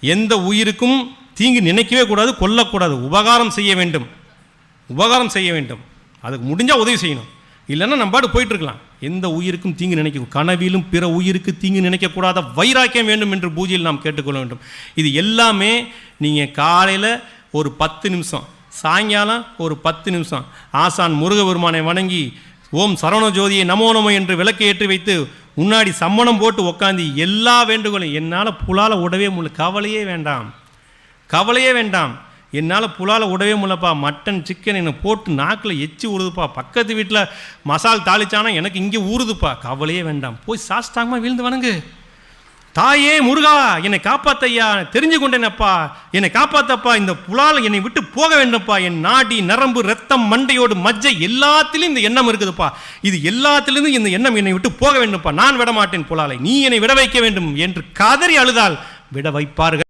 எந்த உயிருக்கும் தீங்கு நினைக்கவே கூடாது கொல்லக்கூடாது. உபகாரம் செய்ய வேண்டும். உபகாரம் செய்ய வேண்டும். அதுக்கு முடிஞ்சால் உதவி செய்யணும். இல்லைன்னா நம்ம பாட்டு போயிட்டுருக்கலாம். எந்த உயிருக்கும் தீங்கு நினைக்கும் கனவிலும் பிற உயிருக்கு தீங்கு நினைக்கக்கூடாத வைராக்கியம் வேண்டும் என்று பூஜையில் நாம் கேட்டுக்கொள்ள வேண்டும். இது எல்லாமே நீங்கள் காலையில் ஒரு பத்து நிமிஷம் சாயங்காலம் ஒரு பத்து நிமிஷம் ஆசான் முருகபெருமானை வணங்கி ஓம் சரவண ஜோதியை நமோ நமோ என்று விளக்கை ஏற்றி வைத்து முன்னாடி சம்மணம் போட்டு உட்காந்து எல்லா வேண்டுகோளும் என்னால் புலால உடவே முடியல. கவலையே வேண்டாம். கவலையே வேண்டாம். என்னால் புலால உடவே முடியலப்பா. மட்டன் சிக்கன் என்னை போட்டு நாக்கில் எச்சி ஊறுதுப்பா பக்கத்து வீட்டில் மசால் தாளிச்சானா எனக்கு இங்கே ஊறுதுப்பா. கவலையே வேண்டாம். போய் சாஸ்தாங்கமாக வீழ்ந்து வணங்கு. தாயே முருகா என்னை காப்பாத்தையா? தெரிஞ்சு கொண்டேனப்பா என்னை காப்பாத்தப்பா. இந்த புலால் என்னை விட்டு போக வேண்டும்ப்பா. என் நாடி நரம்பு ரத்தம் மண்டையோடு மஜ்ஜை எல்லாத்திலும் இந்த எண்ணம் இருக்குதுப்பா. இது எல்லாத்திலிருந்து இந்த எண்ணம் என்னை விட்டு போக வேண்டும்ப்பா. நான் விடமாட்டேன் புலாலை. நீ என்னை விட வைக்க வேண்டும் என்று கதறி அழுதால் விட வைப்பார்கள்.